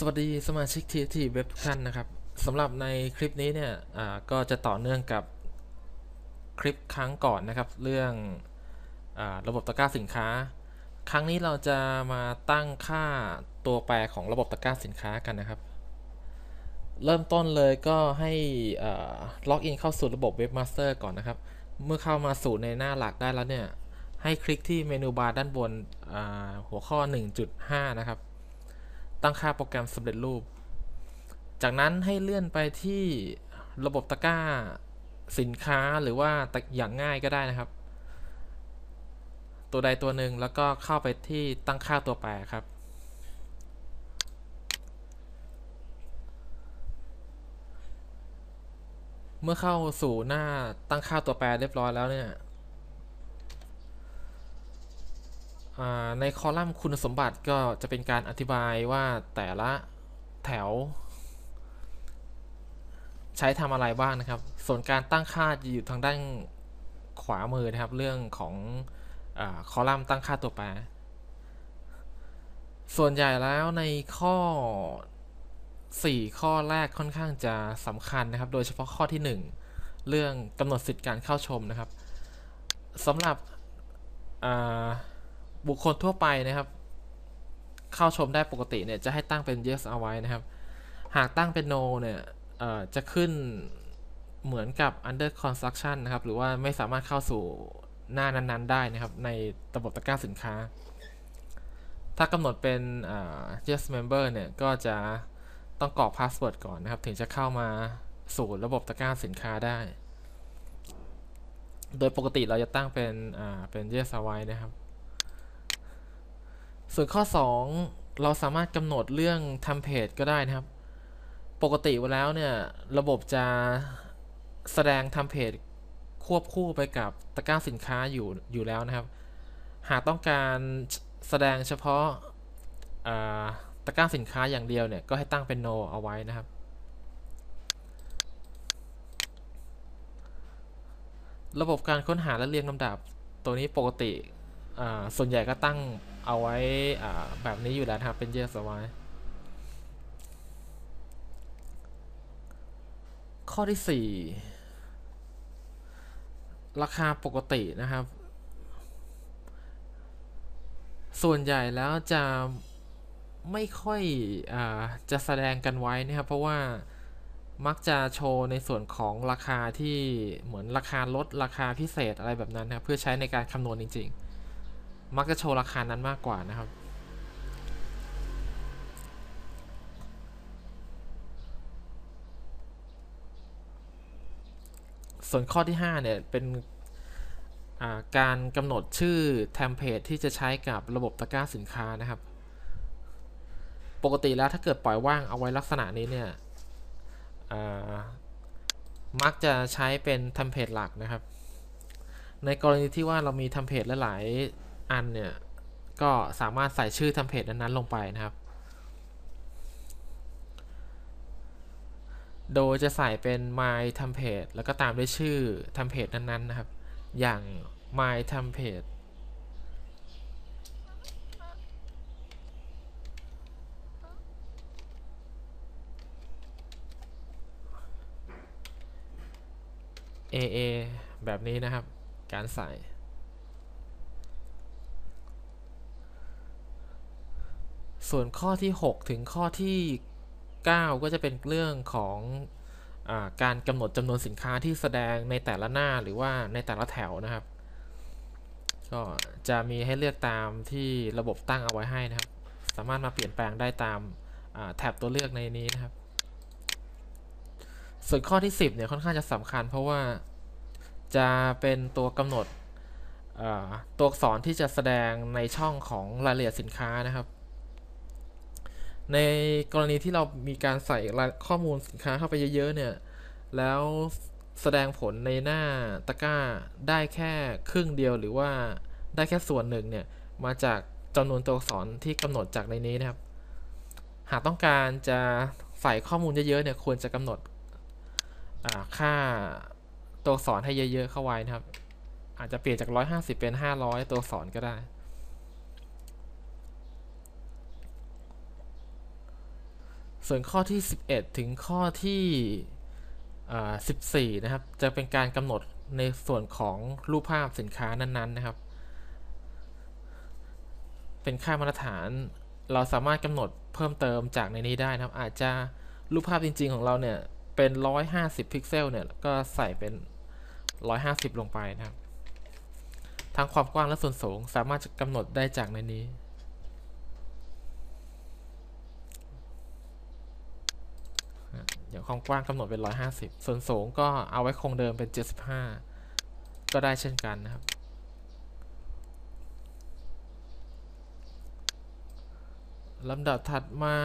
สวัสดีสมาชิกทีทีเว็บทุกท่านนะครับสำหรับในคลิปนี้เนี่ยก็จะต่อเนื่องกับคลิปครั้งก่อนนะครับ เรื่องอระบบตะกร้าสินค้า ครั้งนี้เราจะมาตั้งค่าตัวแปรของระบบตะกร้าสินค้ากันนะครับ เริ่มต้นเลยก็ให้ล็อกอินเข้าสู่ระบบเว็บมาสเตอร์ก่อนนะครับ เมื่อเข้ามาสู่ในหน้าหลักได้แล้วเนี่ยให้คลิกที่เมนูบาร์ด้านบนหัวข้อ 1.5 นะครับ ตั้งค่าโปรแกรมสำเร็จรูป จากนั้นให้เลื่อนไปที่ระบบตะกร้าสินค้าหรือว่าอย่างง่ายก็ได้นะครับ ตัวใดตัวหนึ่งแล้วก็เข้าไปที่ตั้งค่าตัวแปรครับ เมื่อเข้าสู่หน้าตั้งค่าตัวแปรเรียบร้อยแล้วเนี่ย อ่า ในคอลัมน์คุณสมบัติก็จะเป็นการอธิบายว่าแต่ละแถว ใช้ทำอะไรบ้างนะครับ ส่วนการตั้งค่าจะอยู่ทางด้านขวามือนะครับ เรื่องของอคอลัมน์ตั้งค่าตัวแปร ส่วนใหญ่แล้วในข้อ 4 ข้อแรกค่อนข้างจะสำคัญนะครับ โดยเฉพาะข้อที่ 1 เรื่องกำหนดสิทธิการเข้าชมนะครับสำหรับอ่า บุคคลทั่วไปนะครับ เข้าชมได้ปกติเนี่ยจะให้ตั้งเป็น yes เอาไว้นะครับ หากตั้งเป็น no เนี่ยจะขึ้นเหมือนกับ under construction นะครับ หรือว่าไม่สามารถเข้าสู่หน้านั้น ๆ ได้นะครับ ในระบบตะกร้าสินค้า ถ้ากำหนดเป็น yes member เนี่ยก็จะต้องกรอกพาสเวิร์ดก่อนนะครับ ถึงจะเข้ามาสู่ระบบตะกร้าสินค้าได้ โดยปกติเราจะตั้งเป็น อ่า เป็น yes เอาไว้นะครับ ส่วนข้อ 2 เราสามารถกำหนดเรื่องทำเพจก็ได้นะครับ ปกติแล้วเนี่ย ระบบจะแสดงทำเพจควบคู่ไปกับตะกร้าสินค้าอยู่อยู่แล้วนะครับ หากต้องการแสดงเฉพาะาตะกร้าสินค้าอย่างเดียวเนี่ย ก็ให้ตั้งเป็น no เอาไว้นะครับ ระบบการค้นหาและเรียงลำดับตัวนี้ปกติส่วนใหญ่ก็ตั้ง เอาไว้แบบนี้อยู่แล้วครับเป็น yes เอาไว้ข้อที่ 4 ราคาปกตินะครับ ส่วนใหญ่แล้วจะไม่ค่อยอจะแสดงกันไว้นะครับ เพราะว่ามักจะโชว์ในส่วนของราคาที่เหมือนราคาลดราคาพิเศษอะไรแบบนั้นนะครับเพื่อใช้ในการคำนวณจริง ๆ มักจะโชว์ราคานั้นมากกว่านะครับ ส่วนข้อที่ 5 เนี่ย เป็นาการกำหนดชื่อเทมเพลตที่จะใช้กับระบบตะกร้าสินค้านะครับ ปกติแล้วถ้าเกิดปล่อยว่างเอาไว้ลักษณะนี้เนี่ยมักจะใช้เป็นเทมเพลตหลักนะครับ ในกรณีที่ว่าเรามีเทมเพลตหลายๆ อันเนี่ย ก็สามารถใส่ชื่อเทมเพลตนั้นๆลงไปนะครับ โดยจะใส่เป็น my template แล้วก็ตามด้วยชื่อ template นั้นๆนะครับ อย่าง my template AA แบบนี้นะครับ การใส่ ส่วนข้อที่ 6 ถึงข้อที่ 9 ก็จะเป็นเรื่องของอการกำหนดจำนวนสินค้าที่แสดงในแต่ละหน้าหรือว่าในแต่ละแถวนะครับ ก็จะมีให้เลือกตามที่ระบบตั้งเอาไว้ให้นะครับ สามารถมาเปลี่ยนแปลงได้ตามแท็บตัวเลือกในนี้นะครับ ส่วนข้อที่ 10เนี่ยค่อนข้างจะสำคัญ เพราะว่าจะเป็นตัวกำหนดตัวอักษรที่จะแสดงในช่องของรายละเอียดสินค้านะครับ ในกรณีที่เรามีการใส่ข้อมูลสินค้าเข้าไปเยอะๆเนี่ย แล้วแสดงผลในหน้าตะกร้าได้แค่ครึ่งเดียวหรือว่าได้แค่ส่วนหนึ่งเนี่ย มาจากจำนวนตัวอักษรที่กำหนดจากในนี้นะครับ หากต้องการจะใส่ข้อมูลเยอะๆเนี่ยควรจะกำหนดค่าตัวอักษรให้เยอะๆเข้าไว้นะครับ อาจจะเปลี่ยนจาก 150 เป็น 500 ตัวอักษรก็ได้ ส่วนข้อที่ 11 ถึงข้อที่ 14 นะครับ จะเป็นการกำหนดในส่วนของรูปภาพสินค้านั้นๆนะครับ เป็นค่ามาตรฐานเราสามารถกำหนดเพิ่มเติมจากในนี้ได้นะครับ อาจจะรูปภาพจริง ๆ ของเราเนี่ย เป็น 150 พิกเซลเนี่ย ก็ใส่เป็น 150 ลงไปนะครับ ทั้งความกว้างและส่วนสูงสามารถกำหนดได้จากในนี้ อย่างความกว้างกำหนดเป็น 150 ส่วนสูงก็เอาไว้คงเดิมเป็น 75 ก็ได้เช่นกันนะครับ ลำดับถัดมา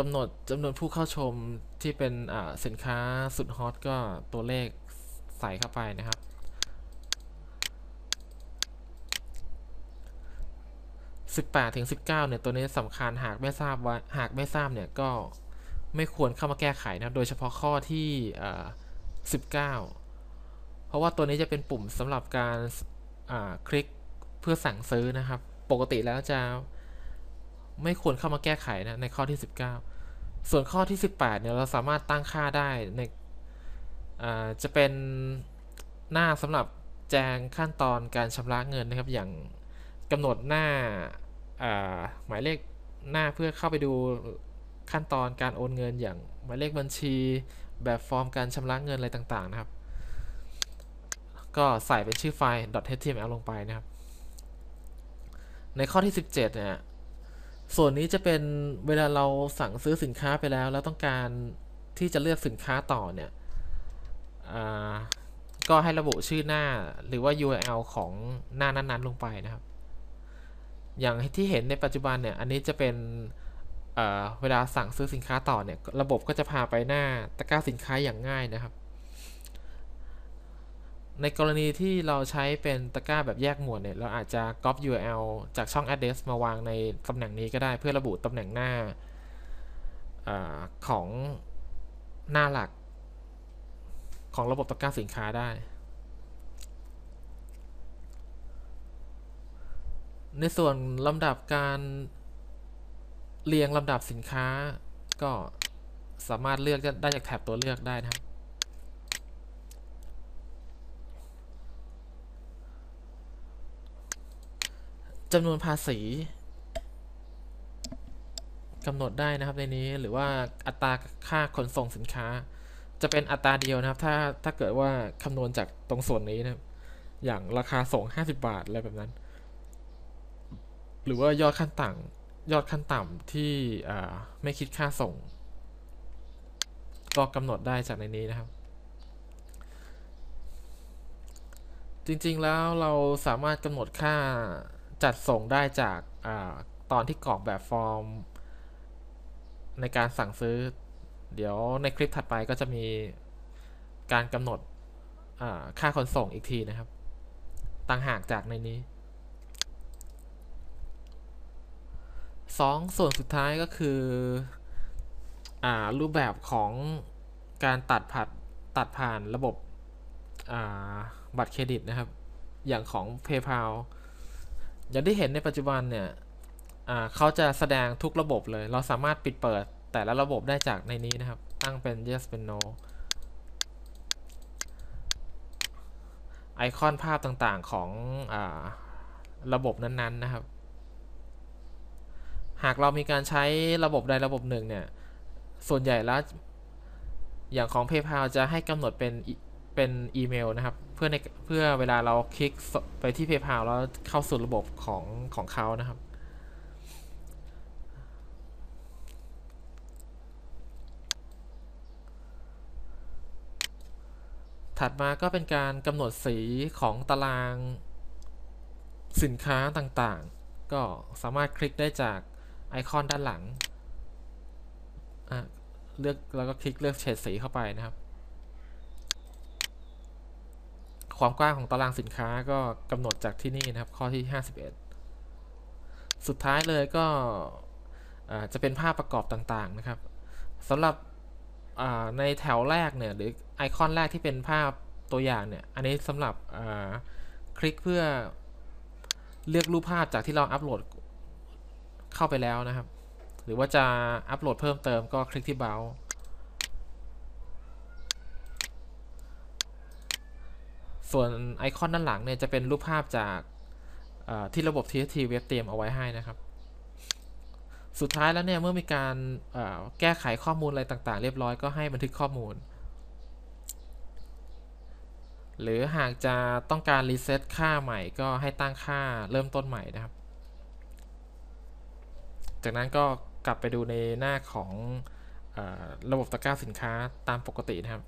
กำหนดจำนวนผู้เข้าชมที่เป็นสินค้าสุดฮอตก็ตัวเลขใส่เข้าไปนะครับ 18ถึง19เนี่ยตัวนี้สำคัญหากไม่ทราบว่าหากไม่ทราบเนี่ยก็ไม่ควรเข้ามาแก้ไขนะครับโดยเฉพาะข้อที่ 19 เพราะว่าตัวนี้จะเป็นปุ่มสำหรับการคลิกเพื่อสั่งซื้อนะครับ ปกติแล้วจะ ไม่ควรเข้ามาแก้ไขนะในข้อที่ 19 ส่วนข้อที่ 18เนี่ยเราสามารถตั้งค่าได้ในจะเป็นหน้าสำหรับแจ้งขั้นตอนการชำระเงินนะครับ อย่างกำหนดหน้าอ่าหมายเลขหน้าเพื่อเข้าไปดูขั้นตอนการโอนเงิน อย่างหมายเลขบัญชีแบบฟอร์มการชำระเงินอะไรต่างๆนะครับ ก็ใส่เป็นชื่อไฟล์ .html ลงไปนะครับ ในข้อที่ 17 เนี่ย ส่วนนี้จะเป็นเวลาเราสั่งซื้อสินค้าไปแล้ว แล้วต้องการที่จะเลือกสินค้าต่อเนี่ยก็ให้ระบุชื่อหน้าหรือว่า URL ของหน้านั้น ๆ ลงไปนะครับ อย่างที่เห็นในปัจจุบันเนี่ย อันนี้จะเป็นเเวลาสั่งซื้อสินค้าต่อเนี่ย ระบบก็จะพาไปหน้าตะกร้าสินค้าอย่างง่ายนะครับ ในกรณีที่เราใช้เป็นตะกร้าแบบแยกหมวดเนี่ย เราอาจจะ copy URL จากช่อง address มาวางในตำแหน่งนี้ก็ได้เพื่อระบุตำแหน่งหน้าอของหน้าหลักของระบบตะกร้าสินค้าได้ ในส่วนลำดับการเรียงลำดับสินค้าก็สามารถเลือกได้จากแถบตัวเลือกได้นะครับ จำนวนภาษีกำหนดได้นะครับในนี้หรือว่าอัตราค่าขนส่งสินค้า จะเป็นอัตราเดียวนะครับ ถ้าถ้าเกิดว่าคำนวณจากตรงส่วนนี้นะครับอย่างราคาส่ง 50 บาทอะไรแบบนั้น หรือว่ายอดขั้นต่ำยอดขั้นต่ำที่ไม่คิดค่าส่ง ก็กำหนดได้จากในนี้นะครับ จริงๆแล้วเราสามารถกำหนดค่า จัดส่งได้จากอาตอนที่กรอกแบบฟอร์ม ในการสั่งซื้อ เดี๋ยวในคลิปถัดไปก็จะมีการกำหนดค่าขนส่งอีกทีนะครับ ต่างหากจากในนี้สองส่วนสุดท้ายก็คืออรูปแบบของการตัดผัดตัดผ่านระบบบัตรเครดิตนะครับ อย่างของ PayPal อย่างที่เห็นในปัจจุบันเนี่ยเขาจะแสดงทุกระบบเลย เราสามารถปิดเปิดแต่ละระบบได้จากในนี้นะครับ ตั้งเป็น yes เป็น no ไอคอนภาพต่างๆของอระบบนั้นๆนะครับ หากเรามีการใช้ระบบใดระบบหนึ่งเนี่ย ส่วนใหญ่แล้ว อย่างของ PayPal จะให้กำหนดเป็นเป็นอีเมลนะครับ พื่อในเพื่อเวลาเราคลิกไปที่ PayPal แล้วเข้าสู่ระบบของของเขานะครับ ถัดมาก็เป็นการกำหนดสีของตารางสินค้าต่างๆ ก็สามารถคลิกได้จากไอคอนด้านหลัง เลือกแล้วก็คลิกเลือกเฉดสีเข้าไปนะครับ ความกว้างของตารางสินค้าก็กำหนดจากที่นี่นะครับ ข้อที่ 51 สุดท้ายเลยก็จะเป็นภาพประกอบต่างๆนะครับสำหรับในแถวแรกเนี่ยหรือไอคอนแรกที่เป็นภาพตัวอย่างเนี่ย อันนี้สำหรับคลิกเพื่อเลือกรูปภาพจากที่เราอัปโหลดเข้าไปแล้วนะครับ หรือว่าจะอัปโหลดเพิ่มเติมก็คลิกที่เบราว์ ส่วนไอคอนด้านหลังเนี่ยจะเป็นรูปภาพจากที่ระบบ TXT เว็บเตรียมเอาไว้ให้นะครับ สุดท้ายแล้วเนี่ยเมื่อมีการแก้ไขข้อมูลอะไรต่างๆ เรียบร้อยก็ให้บันทึกข้อมูล หรือหากจะต้องการรีเซ็ตค่าใหม่ก็ให้ตั้งค่าเริ่มต้นใหม่นะครับ จากนั้นก็กลับไปดูในหน้าของออระบบตะกร้าสินค้าตามปกตินะครับ